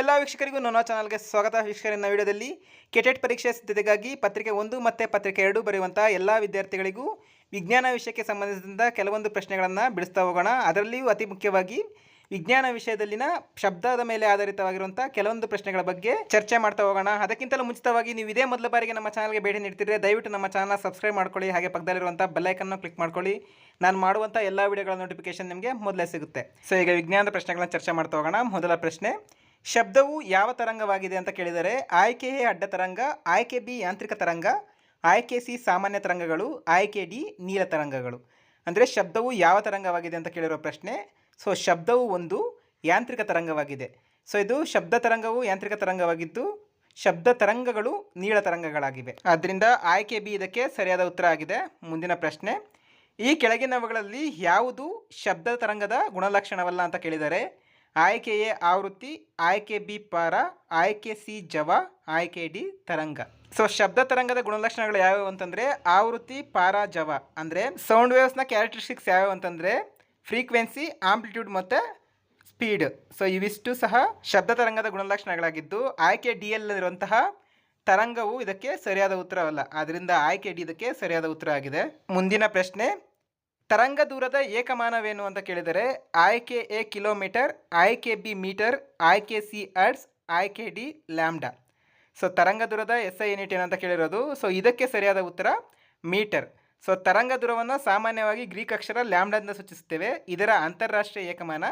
ಎಲ್ಲ ವೀಕ್ಷಕರಿಗೂ ನನ್ನ ಚಾನಲ್ಗೆ ಸ್ವಾಗತ. ವೀಕ್ಷಕರಿನ ವಿಡಿಯೋದಲ್ಲಿ ಕೆಟೆಟ್ ಪರೀಕ್ಷೆ ಸಿದ್ಧತೆಗಾಗಿ ಪತ್ರಿಕೆ ಒಂದು ಮತ್ತು ಪತ್ರಿಕೆ ಎರಡು ಬರೆಯುವಂಥ ಎಲ್ಲ ವಿದ್ಯಾರ್ಥಿಗಳಿಗೂ ವಿಜ್ಞಾನ ವಿಷಯಕ್ಕೆ ಸಂಬಂಧಿಸಿದಂಥ ಕೆಲವೊಂದು ಪ್ರಶ್ನೆಗಳನ್ನು ಬಿಡಿಸ್ತಾ ಹೋಗೋಣ. ಅದರಲ್ಲಿಯೂ ಅತಿ ಮುಖ್ಯವಾಗಿ ವಿಜ್ಞಾನ ವಿಷಯದಲ್ಲಿನ ಶಬ್ದದ ಮೇಲೆ ಆಧಾರಿತವಾಗಿರುವಂಥ ಕೆಲವೊಂದು ಪ್ರಶ್ನೆಗಳ ಬಗ್ಗೆ ಚರ್ಚೆ ಮಾಡ್ತಾ ಹೋಗೋಣ. ಅದಕ್ಕಿಂತಲೂ ಮುಂಚಿತವಾಗಿ ನೀವು ಇದೇ ಮೊದಲ ಬಾರಿಗೆ ನಮ್ಮ ಚಾನಲ್ಗೆ ಭೇಟಿ ನೀಡ್ತಿದ್ರೆ ದಯವಿಟ್ಟು ನಮ್ಮ ಚಾನಲ್ ಸಬ್ಸ್ಕ್ರೈಬ್ ಮಾಡ್ಕೊಳ್ಳಿ, ಹಾಗೆ ಪಕ್ಕದಲ್ಲಿರುವಂಥ ಬೆಲ್ಲೈಕನ್ನು ಕ್ಲಿಕ್ ಮಾಡ್ಕೊಳ್ಳಿ. ನಾನು ಮಾಡುವಂಥ ಎಲ್ಲ ವಿಡಿಯೋಗಳ ನೋಟಿಫಿಕೇಶನ್ ನಿಮಗೆ ಮೊದಲೇ ಸಿಗುತ್ತೆ. ಸೊ ಈಗ ವಿಜ್ಞಾನದ ಪ್ರಶ್ನೆಗಳನ್ನ ಚರ್ಚೆ ಮಾಡ್ತಾ ಹೋಗೋಣ. ಮೊದಲ ಪ್ರಶ್ನೆ ಶಬ್ದವು ಯಾವ ತರಂಗವಾಗಿದೆ ಅಂತ ಕೇಳಿದರೆ ಆಯ್ಕೆ ಎ ಅಡ್ಡ ತರಂಗ, ಆಯ್ಕೆ ಬಿ ಯಾಂತ್ರಿಕ ತರಂಗ, ಆಯ್ಕೆ ಸಿ ಸಾಮಾನ್ಯ ತರಂಗಗಳು, ಆಯ್ಕೆ ಡಿ ನೀಲ ತರಂಗಗಳು. ಅಂದರೆ ಶಬ್ದವು ಯಾವ ತರಂಗವಾಗಿದೆ ಅಂತ ಕೇಳಿರೋ ಪ್ರಶ್ನೆ. ಸೊ ಶಬ್ದವು ಒಂದು ಯಾಂತ್ರಿಕ ತರಂಗವಾಗಿದೆ. ಸೊ ಇದು ಶಬ್ದ ತರಂಗವು ಯಾಂತ್ರಿಕ ತರಂಗವಾಗಿದ್ದು, ಶಬ್ದ ತರಂಗಗಳು ನೀಳ ತರಂಗಗಳಾಗಿವೆ. ಆದ್ದರಿಂದ ಆಯ್ಕೆ ಬಿ ಇದಕ್ಕೆ ಸರಿಯಾದ ಉತ್ತರ ಆಗಿದೆ. ಮುಂದಿನ ಪ್ರಶ್ನೆ. ಈ ಕೆಳಗಿನವುಗಳಲ್ಲಿ ಯಾವುದು ಶಬ್ದ ತರಂಗದ ಗುಣಲಕ್ಷಣವಲ್ಲ ಅಂತ ಕೇಳಿದರೆ ಆಯ್ಕೆ ಎ ಆವೃತ್ತಿ, ಆಯ್ಕೆ ಬಿ ಪಾರ, ಆಯ್ಕೆ ಸಿ ಜವ, ಆಯ್ಕೆ ಡಿ ತರಂಗ. ಸೊ ಶಬ್ದ ತರಂಗದ ಗುಣಲಕ್ಷಣಗಳು ಯಾವ್ಯಾವು ಅಂತಂದರೆ ಆವೃತ್ತಿ, ಪಾರ, ಜವ. ಅಂದರೆ ಸೌಂಡ್ ವೇವ್ಸ್ನ ಕ್ಯಾರೆಕ್ಟರಿಸ್ಟಿಕ್ಸ್ ಯಾವ್ಯಾವು ಅಂತಂದರೆ ಫ್ರೀಕ್ವೆನ್ಸಿ ಆಂಪ್ಲಿಟ್ಯೂಡ್ ಮತ್ತು ಸ್ಪೀಡ್ ಸೊ ಇವಿಷ್ಟು ಸಹ ಶಬ್ದ ತರಂಗದ ಗುಣಲಕ್ಷಣಗಳಾಗಿದ್ದು ಆಯ್ಕೆ ಡಿ ಇರುವಂತಹ ತರಂಗವು ಇದಕ್ಕೆ ಸರಿಯಾದ ಉತ್ತರವಲ್ಲ. ಆದ್ದರಿಂದ ಆಯ್ಕೆ ಡಿ ಇದಕ್ಕೆ ಸರಿಯಾದ ಉತ್ತರ ಆಗಿದೆ. ಮುಂದಿನ ಪ್ರಶ್ನೆ ತರಂಗ ದೂರದ ಏಕಮಾನವೇನು ಅಂತ ಕೇಳಿದರೆ ಆಯ್ಕೆ ಎ ಕಿಲೋಮೀಟರ್, ಆಯ್ಕೆ ಬಿ ಮೀಟರ್, ಆಯ್ಕೆ ಸಿ ಅರ್ಡ್ಸ್ ಆಯ್ಕೆ ಡಿ ಲ್ಯಾಮ್ಡ ಸೊ ತರಂಗ ದೂರದ ಎಸ್ ಐ ಯೂನಿಟ್ ಏನಂತ ಕೇಳಿರೋದು. ಸೊ ಇದಕ್ಕೆ ಸರಿಯಾದ ಉತ್ತರ ಮೀಟರ್. ಸೊ ತರಂಗ ದೂರವನ್ನು ಸಾಮಾನ್ಯವಾಗಿ ಗ್ರೀಕ್ ಅಕ್ಷರ ಲ್ಯಾಮ್ಡಾದಿಂದ ಸೂಚಿಸುತ್ತೇವೆ. ಇದರ ಅಂತಾರಾಷ್ಟ್ರೀಯ ಏಕಮಾನ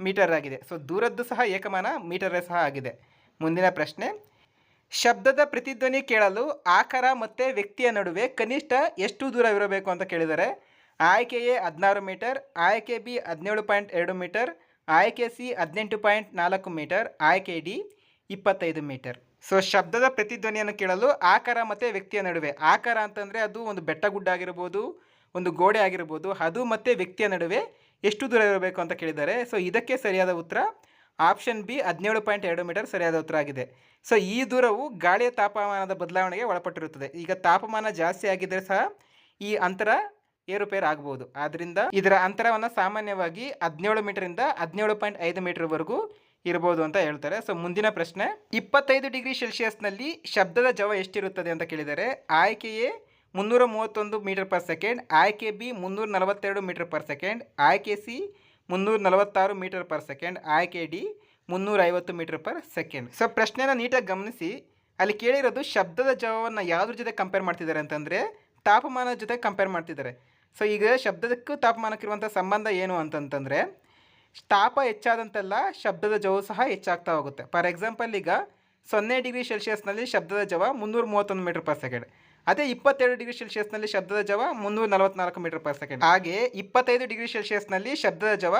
ಮೀಟರ್ ಆಗಿದೆ. ಸೊ ದೂರದ್ದು ಸಹ ಏಕಮಾನ, ಮೀಟರೇ ಸಹ ಆಗಿದೆ. ಮುಂದಿನ ಪ್ರಶ್ನೆ. ಶಬ್ದದ ಪ್ರತಿಧ್ವನಿ ಕೇಳಲು ಆಕಾರ ಮತ್ತು ವ್ಯಕ್ತಿಯ ನಡುವೆ ಕನಿಷ್ಠ ಎಷ್ಟು ದೂರವಿರಬೇಕು ಅಂತ ಕೇಳಿದರೆ ಆಯ್ಕೆ ಎ ಹದಿನಾರು ಮೀಟರ್, ಆಯ್ಕೆ ಬಿ ಹದಿನೇಳು ಪಾಯಿಂಟ್ ಎರಡು ಮೀಟರ್, ಆಯ್ಕೆ ಸಿ ಹದಿನೆಂಟು ಪಾಯಿಂಟ್ ನಾಲ್ಕು ಮೀಟರ್, ಆಯ್ಕೆ ಡಿ ಇಪ್ಪತ್ತೈದು ಮೀಟರ್. ಸೊ ಶಬ್ದದ ಪ್ರತಿಧ್ವನಿಯನ್ನು ಕೇಳಲು ಆಕಾರ ಮತ್ತು ವ್ಯಕ್ತಿಯ ನಡುವೆ. ಆಕಾರ ಅಂತಂದರೆ ಅದು ಒಂದು ಬೆಟ್ಟ ಗುಡ್ಡ ಆಗಿರ್ಬೋದು, ಒಂದು ಗೋಡೆ ಆಗಿರ್ಬೋದು, ಅದು ಮತ್ತು ವ್ಯಕ್ತಿಯ ನಡುವೆ ಎಷ್ಟು ದೂರ ಇರಬೇಕು ಅಂತ ಕೇಳಿದ್ದಾರೆ. ಸೊ ಇದಕ್ಕೆ ಸರಿಯಾದ ಉತ್ತರ ಆಪ್ಷನ್ ಬಿ ಹದಿನೇಳು ಪಾಯಿಂಟ್ ಎರಡು ಮೀಟರ್ ಸರಿಯಾದ ಉತ್ತರ ಆಗಿದೆ. ಸೊ ಈ ದೂರವು ಗಾಳಿಯ ತಾಪಮಾನದ ಬದಲಾವಣೆಗೆ ಒಳಪಟ್ಟಿರುತ್ತದೆ. ಈಗ ತಾಪಮಾನ ಜಾಸ್ತಿ ಆಗಿದ್ದರೆ ಸಹ ಈ ಅಂತರ ಏರುಪೇರು ಆಗಬಹುದು ಆದ್ರಿಂದ ಇದರ ಅಂತರವನ್ನು ಸಾಮಾನ್ಯವಾಗಿ ಹದಿನೇಳು ಮೀಟರಿಂದ ಹದಿನೇಳು ಪಾಯಿಂಟ್ ಐದು ಮೀಟರ್ವರೆಗೂ ಇರಬಹುದು ಅಂತ ಹೇಳ್ತಾರೆ. ಸೊ ಮುಂದಿನ ಪ್ರಶ್ನೆ. ಇಪ್ಪತ್ತೈದು ಡಿಗ್ರಿ ಸೆಲ್ಸಿಯಸ್ನಲ್ಲಿ ಶಬ್ದದ ಜವ ಎಷ್ಟಿರುತ್ತದೆ ಅಂತ ಕೇಳಿದರೆ, ಆಯ್ಕೆಯೇ ಮುನ್ನೂರ ಮೂವತ್ತೊಂದು ಮೀಟರ್ ಪರ್ ಸೆಕೆಂಡ್, ಆಯ್ಕೆ ಬಿ ಮುನ್ನೂರ ನಲವತ್ತೆರಡು ಮೀಟರ್ ಪರ್ ಸೆಕೆಂಡ್, ಆಯ್ಕೆ ಸಿ ಮುನ್ನೂರ ನಲವತ್ತಾರು ಮೀಟರ್ ಪರ್ ಸೆಕೆಂಡ್, ಆಯ್ಕೆ ಡಿ ಮುನ್ನೂರ ಐವತ್ತು ಮೀಟರ್ ಪರ್ ಸೆಕೆಂಡ್. ಸೊ ಪ್ರಶ್ನೆನ ನೀಟಾಗಿ ಗಮನಿಸಿ. ಅಲ್ಲಿ ಕೇಳಿರೋದು ಶಬ್ದದ ಜವವನ್ನು ಯಾವುದ್ರ ಜೊತೆ ಕಂಪೇರ್ ಮಾಡ್ತಿದ್ದಾರೆ ಅಂತಂದರೆ, ತಾಪಮಾನದ ಜೊತೆ ಕಂಪೇರ್ ಮಾಡ್ತಿದ್ದಾರೆ. ಸೊ ಈಗ ಶಬ್ದಕ್ಕೂ ತಾಪಮಾನಕ್ಕಿರುವಂಥ ಸಂಬಂಧ ಏನು ಅಂತಂತಂದರೆ, ತಾಪ ಹೆಚ್ಚಾದಂತೆಲ್ಲ ಶಬ್ದದ ಜವ ಸಹ ಹೆಚ್ಚಾಗ್ತಾ ಹೋಗುತ್ತೆ. ಫಾರ್ ಎಕ್ಸಾಂಪಲ್ ಈಗ ಸೊನ್ನೆ ಡಿಗ್ರಿ ಸೆಲ್ಸಿಯಸ್ನಲ್ಲಿ ಶಬ್ದದ ಜವ ಮುನ್ನೂರ ಮೂವತ್ತೊಂದು ಮೀಟರ್ ಪರ್ ಸೆಕೆಂಡ್. ಅದೇ ಇಪ್ಪತ್ತೆರಡು ಡಿಗ್ರಿ ಸೆಲ್ಸಿಯಸ್ನಲ್ಲಿ ಶಬ್ದದ ಜವ ಮುನ್ನೂರ ನಲವತ್ನಾಲ್ಕು ಮೀಟರ್ ಪರ್ ಸೆಕೆಂಡ್. ಹಾಗೆ ಇಪ್ಪತ್ತೈದು ಡಿಗ್ರಿ ಸೆಲ್ಸಿಯಸ್ನಲ್ಲಿ ಶಬ್ದದ ಜವ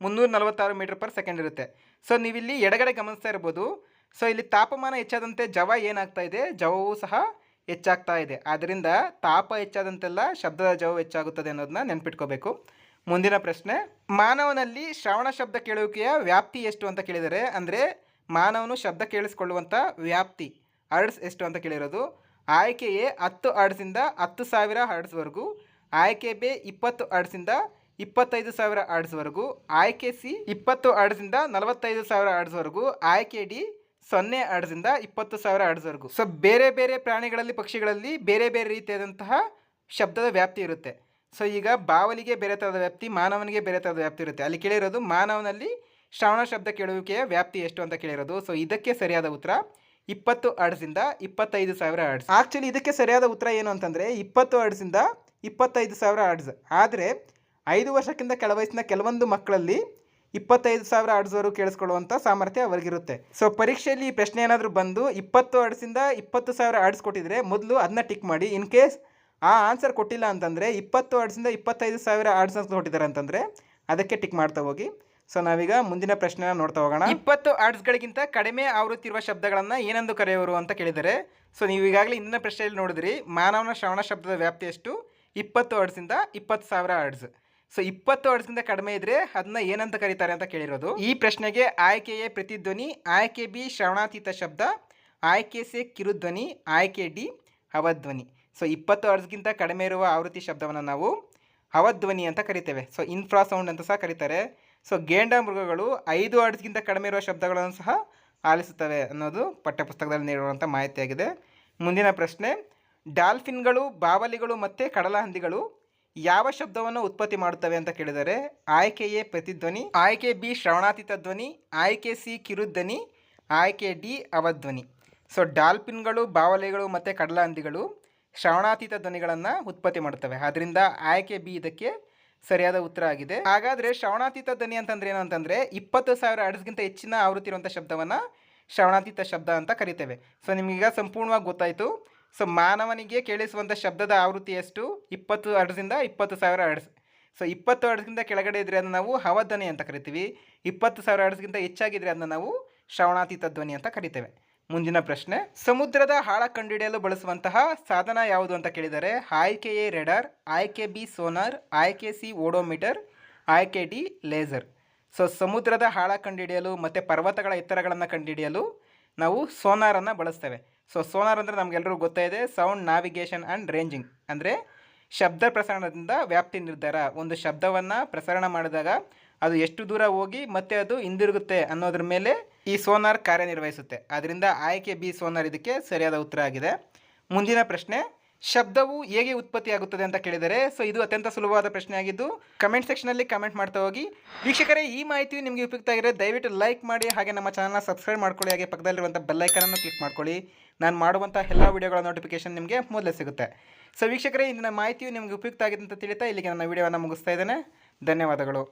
ಮುನ್ನೂರ ನಲವತ್ತಾರು ಮೀಟರ್ ಪರ್ ಸೆಕೆಂಡ್ ಇರುತ್ತೆ. ಸೊ ನೀವಿಲ್ಲಿ ಎಡಗಡೆ ಗಮನಿಸ್ತಾ ಇರ್ಬೋದು. ಸೊ ಇಲ್ಲಿ ತಾಪಮಾನ ಹೆಚ್ಚಾದಂತೆ ಜವ ಏನಾಗ್ತಾ ಇದೆ? ಜವವು ಸಹ ಹೆಚ್ಚಾಗ್ತಾ ಇದೆ. ಆದ್ದರಿಂದ ತಾಪ ಹೆಚ್ಚಾದಂತೆಲ್ಲ ಶಬ್ದದ ಜವ ಹೆಚ್ಚಾಗುತ್ತದೆ ಅನ್ನೋದನ್ನ ನೆನ್ಪಿಟ್ಕೋಬೇಕು. ಮುಂದಿನ ಪ್ರಶ್ನೆ, ಮಾನವನಲ್ಲಿ ಶ್ರವಣ ಶಬ್ದ ಕೇಳುವಿಕೆಯ ವ್ಯಾಪ್ತಿ ಎಷ್ಟು ಅಂತ ಕೇಳಿದರೆ, ಅಂದರೆ ಮಾನವನು ಶಬ್ದ ಕೇಳಿಸ್ಕೊಳ್ಳುವಂಥ ವ್ಯಾಪ್ತಿ ಹರ್ಡ್ಸ್ ಎಷ್ಟು ಅಂತ ಕೇಳಿರೋದು. ಆಯ್ಕೆ ಎ ಹತ್ತು ಹರ್ಡ್ಸಿಂದ ಹತ್ತು ಸಾವಿರ ಹರ್ಡ್ಸ್ವರೆಗೂ ಆಯ್ಕೆ ಬಿ ಇಪ್ಪತ್ತು ಹರ್ಡ್ಸಿಂದ ಇಪ್ಪತ್ತೈದು ಸಾವಿರ ಹರ್ಡ್ಸ್ವರೆಗೂ ಆಯ್ಕೆ ಸಿ ಇಪ್ಪತ್ತು ಹರ್ಡ್ಸಿಂದ ನಲವತ್ತೈದು ಸಾವಿರ ಹರ್ಡ್ಸ್ವರೆಗೂ ಆಯ್ಕೆ ಡಿ ಸೊನ್ನೆ ಅಡ್ಸಿಂದ ಇಪ್ಪತ್ತು ಸಾವಿರ ಅಡ್ಸ್ವರೆಗೂ ಸೊ ಬೇರೆ ಬೇರೆ ಪ್ರಾಣಿಗಳಲ್ಲಿ, ಪಕ್ಷಿಗಳಲ್ಲಿ ಬೇರೆ ಬೇರೆ ರೀತಿಯಾದಂತಹ ಶಬ್ದದ ವ್ಯಾಪ್ತಿ ಇರುತ್ತೆ. ಸೊ ಈಗ ಬಾವಲಿಗೆ ಬೇರೆ ಥರದ ವ್ಯಾಪ್ತಿ, ಮಾನವನಿಗೆ ಬೇರೆ ಥರದ ವ್ಯಾಪ್ತಿ ಇರುತ್ತೆ. ಅಲ್ಲಿ ಕೇಳಿರೋದು ಮಾನವನಲ್ಲಿ ಶ್ರವಣ ಶಬ್ದ ಕೇಳುವಿಕೆಯ ವ್ಯಾಪ್ತಿ ಎಷ್ಟು ಅಂತ ಕೇಳಿರೋದು. ಸೊ ಇದಕ್ಕೆ ಸರಿಯಾದ ಉತ್ತರ, ಇಪ್ಪತ್ತು ಅಡ್ಸಿಂದ ಇಪ್ಪತ್ತೈದು ಸಾವಿರ ಅಡ್ಸ್ ಆ್ಯಕ್ಚುಲಿ ಇದಕ್ಕೆ ಸರಿಯಾದ ಉತ್ತರ ಏನು ಅಂತಂದರೆ, ಇಪ್ಪತ್ತು ಅಡ್ಸಿಂದ ಇಪ್ಪತ್ತೈದು ಸಾವಿರ ಅಡ್ಸ್ ಆದರೆ, ಐದು ವರ್ಷಕ್ಕಿಂತ ಕೆಳ ವಯಸ್ಸಿನ ಕೆಲವೊಂದು ಮಕ್ಕಳಲ್ಲಿ ಇಪ್ಪತ್ತೈದು ಸಾವಿರ ಆಡ್ಸ್ವರೆಗೂ ಕೇಳಿಸ್ಕೊಳ್ಳುವಂಥ ಸಾಮರ್ಥ್ಯ ಅವ್ರಿಗಿರುತ್ತೆ. ಸೊ ಪರೀಕ್ಷೆಯಲ್ಲಿ ಈ ಪ್ರಶ್ನೆ ಏನಾದರೂ ಬಂದು ಇಪ್ಪತ್ತು ಆಡ್ಸಿಂದ ಇಪ್ಪತ್ತು ಸಾವಿರ ಆಡ್ಸ್ ಕೊಟ್ಟಿದ್ರೆ ಮೊದಲು ಅದನ್ನ ಟಿಕ್ ಮಾಡಿ. ಇನ್ ಕೇಸ್ ಆ ಆನ್ಸರ್ ಕೊಟ್ಟಿಲ್ಲ ಅಂತಂದರೆ ಇಪ್ಪತ್ತು ಆಡ್ಸಿಂದ ಇಪ್ಪತ್ತೈದು ಸಾವಿರ ಆಡ್ಸ್ ಕೊಟ್ಟಿದ್ದಾರೆ ಅಂತಂದರೆ ಅದಕ್ಕೆ ಟಿಕ್ ಮಾಡ್ತಾ ಹೋಗಿ. ಸೊ ನಾವೀಗ ಮುಂದಿನ ಪ್ರಶ್ನೆನ ನೋಡ್ತಾ ಹೋಗೋಣ. ಇಪ್ಪತ್ತು ಆಡ್ಸ್ಗಳಿಗಿಂತ ಕಡಿಮೆ ಆವೃತ್ತಿರುವ ಶಬ್ದಗಳನ್ನು ಏನೆಂದು ಕರೆಯುವರು ಅಂತ ಕೇಳಿದರೆ ಸೊ ನೀವು ಈಗಾಗಲೇ ಇಂದಿನ ಪ್ರಶ್ನೆಯಲ್ಲಿ ನೋಡಿದ್ರಿ, ಮಾನವನ ಶ್ರವಣ ಶಬ್ದದ ವ್ಯಾಪ್ತಿ ಎಷ್ಟು? ಇಪ್ಪತ್ತು ಆಡ್ಸಿಂದ ಇಪ್ಪತ್ತು ಸಾವಿರ ಆಡ್ಸ್. ಸೊ ಇಪ್ಪತ್ತು ವರ್ಷದಿಂದ ಕಡಿಮೆ ಇದ್ರೆ ಅದನ್ನ ಏನಂತ ಕರೀತಾರೆ ಅಂತ ಕೇಳಿರೋದು. ಈ ಪ್ರಶ್ನೆಗೆ ಆಯ್ಕೆ ಎ ಪ್ರತಿಧ್ವನಿ ಆಯ್ಕೆ ಬಿ ಶ್ರವಣಾತೀತ ಶಬ್ದ, ಆಯ್ಕೆ ಸಿ ಕಿರುಧ್ವನಿ, ಆಯ್ಕೆ ಡಿ ಅವಧ್ವನಿ ಸೊ ಇಪ್ಪತ್ತು ವರ್ಷಕ್ಕಿಂತ ಕಡಿಮೆ ಇರುವ ಆವೃತ್ತಿ ಶಬ್ದವನ್ನು ನಾವು ಅವಧ್ವನಿ ಅಂತ ಕರಿತೇವೆ. ಸೊ ಇನ್ಫ್ರಾ ಸೌಂಡ್ ಅಂತ ಸಹ ಕರೀತಾರೆ. ಸೊ ಗೇಂಡ ಮೃಗಗಳು ಐದು ಅಡ್ಸ್ಗಿಂತ ಕಡಿಮೆ ಇರುವ ಶಬ್ದಗಳನ್ನು ಸಹ ಆಲಿಸುತ್ತವೆ ಅನ್ನೋದು ಪಠ್ಯಪುಸ್ತಕದಲ್ಲಿ ನೀಡುವಂಥ ಮಾಹಿತಿಯಾಗಿದೆ. ಮುಂದಿನ ಪ್ರಶ್ನೆ, ಡಾಲ್ಫಿನ್ಗಳು, ಬಾವಲಿಗಳು ಮತ್ತು ಕಡಲಹಂದಿಗಳು ಯಾವ ಶಬ್ದವನ್ನು ಉತ್ಪತ್ತಿ ಮಾಡುತ್ತವೆ ಅಂತ ಕೇಳಿದರೆ ಆಯ್ಕೆ ಎ ಪ್ರತಿಧ್ವನಿ ಆಯ್ಕೆ ಬಿ ಶ್ರವಣಾತೀತ ಧ್ವನಿ, ಆಯ್ಕೆ ಸಿ ಕಿರುಧ್ವನಿ, ಆಯ್ಕೆ ಡಿ ಅವಧ್ವನಿ. ಸೊ, ಡಾಲ್ಫಿನ್ಗಳು, ಬಾವಲೆಗಳು ಮತ್ತು ಕಡಲಹಂದಿಗಳು ಶ್ರವಣಾತೀತ ಧ್ವನಿಗಳನ್ನು ಉತ್ಪತ್ತಿ ಮಾಡುತ್ತವೆ. ಆದ್ದರಿಂದ ಆಯ್ಕೆ ಬಿ ಇದಕ್ಕೆ ಸರಿಯಾದ ಉತ್ತರ ಆಗಿದೆ. ಹಾಗಾದರೆ ಶ್ರವಣಾತೀತ ಧ್ವನಿ ಅಂತಂದ್ರೆ ಏನು ಅಂತಂದರೆ, ಇಪ್ಪತ್ತು ಸಾವಿರ ಅಡ್ಸ್ಗಿಂತ ಹೆಚ್ಚಿನ ಆವೃತ್ತಿರುವಂಥ ಶಬ್ದವನ್ನು ಶ್ರವಣಾತೀತ ಶಬ್ದ ಅಂತ ಕರಿತೇವೆ. ಸೊ, ನಿಮಗೀಗ ಸಂಪೂರ್ಣವಾಗಿ ಗೊತ್ತಾಯಿತು. ಸೊ ಮಾನವನಿಗೆ ಕೇಳಿಸುವಂಥ ಶಬ್ದದ ಆವೃತ್ತಿ ಎಷ್ಟು? ಇಪ್ಪತ್ತು ಅಡ್ಸಿಂದ ಇಪ್ಪತ್ತು ಸಾವಿರ ಅಡ್ಸ್ ಸೊ ಇಪ್ಪತ್ತು ಅಡ್ಸ್ಗಿಂತ ಕೆಳಗಡೆ ಇದ್ದರೆ ಅದನ್ನು ನಾವು ಹವಧ್ವನಿ ಅಂತ ಕರಿತೀವಿ. ಇಪ್ಪತ್ತು ಸಾವಿರ ಅಡ್ಸ್ಗಿಂತ ಹೆಚ್ಚಾಗಿದ್ದರೆ ಅದನ್ನು ನಾವು ಶ್ರವಣಾತೀತ ಧ್ವನಿ ಅಂತ ಕರಿತೇವೆ. ಮುಂದಿನ ಪ್ರಶ್ನೆ. ಸಮುದ್ರದ ಹಾಳ ಕಂಡುಹಿಡಿಯಲು ಬಳಸುವಂತಹ ಸಾಧನ ಯಾವುದು ಅಂತ ಕೇಳಿದರೆ ಆಯ್ಕೆ ಎ ರೆಡರ್, ಆಯ್ಕೆ ಬಿ ಸೋನಾರ್, ಆಯ್ಕೆ ಸಿ ಓಡೋಮೀಟರ್, ಆಯ್ಕೆ ಡಿ ಲೇಸರ್. ಸೊ ಸಮುದ್ರದ ಆಳ ಕಂಡುಹಿಡಿಯಲು ಮತ್ತು ಪರ್ವತಗಳ ಎತ್ತರಗಳನ್ನು ಕಂಡುಹಿಡಿಯಲು ನಾವು ಸೋನಾರನ್ನು ಬಳಸ್ತೇವೆ. ಸೊ ಸೋನಾರ್ ಅಂದರೆ ನಮಗೆಲ್ಲರೂ ಗೊತ್ತಾ ಇದೆ ಸೌಂಡ್ ನಾವಿಗೇಷನ್ ಆ್ಯಂಡ್ ರೇಂಜಿಂಗ್ ಅಂದರೆ ಶಬ್ದ ಪ್ರಸರಣದಿಂದ ವ್ಯಾಪ್ತಿ ನಿರ್ಧಾರ. ಒಂದು ಶಬ್ದವನ್ನು ಪ್ರಸರಣ ಮಾಡಿದಾಗ ಅದು ಎಷ್ಟು ದೂರ ಹೋಗಿ ಮತ್ತೆ ಅದು ಹಿಂದಿರುಗುತ್ತೆ ಅನ್ನೋದ್ರ ಮೇಲೆ ಈ ಸೋನಾರ್ ಕಾರ್ಯನಿರ್ವಹಿಸುತ್ತೆ. ಆದ್ದರಿಂದ ಆಯ್ಕೆ ಬಿ ಸೋನಾರ್ ಇದಕ್ಕೆ ಸರಿಯಾದ ಉತ್ತರ ಆಗಿದೆ. ಮುಂದಿನ ಪ್ರಶ್ನೆ ಶಬ್ದವು ಹೇಗೆ ಉತ್ಪತ್ತಿಯಾಗುತ್ತದೆ ಅಂತ ಕೇಳಿದರೆ, ಸೊ ಇದು ಅತ್ಯಂತ ಸುಲಭವಾದ ಪ್ರಶ್ನೆ ಆಗಿದ್ದು ಕಮೆಂಟ್ ಸೆಕ್ಷನಲ್ಲಿ ಕಮೆಂಟ್ ಮಾಡ್ತಾ ಹೋಗಿ. ವೀಕ್ಷಕರೇ, ಈ ಮಾಹಿತಿಯು ನಿಮಗೆ ಉಪಯುಕ್ತ ಆಗಿದೆ ದಯವಿಟ್ಟು ಲೈಕ್ ಮಾಡಿ, ಹಾಗೆ ನಮ್ಮ ಚಾನಲ್ನ ಸಬ್ಸ್ಕ್ರೈಬ್ ಮಾಡ್ಕೊಳ್ಳಿ, ಹಾಗೆ ಪಕ್ಕದಲ್ಲಿರುವಂಥ ಬೆಲ್ಲೈಕನನ್ನು ಕ್ಲಿಕ್ ಮಾಡ್ಕೊಳ್ಳಿ. ನಾನು ಮಾಡುವಂಥ ಎಲ್ಲ ವಿಡಿಯೋಗಳ ನೋಟಿಫಿಕೇಶನ್ ನಿಮಗೆ ಮೊದಲೇ ಸಿಗುತ್ತೆ. ಸೊ ವೀಕ್ಷಕರೇ, ಇಂದಿನ ಮಾಹಿತಿಯು ನಿಮಗೆ ಉಪಯುಕ್ತ ಆಗಿದೆ ಅಂತ ತಿಳಿತಾ ಇಲ್ಲಿಗೆ ನನ್ನ ವಿಡಿಯೋವನ್ನು ಮುಗಿಸ್ತಾ ಇದ್ದೇನೆ. ಧನ್ಯವಾದಗಳು.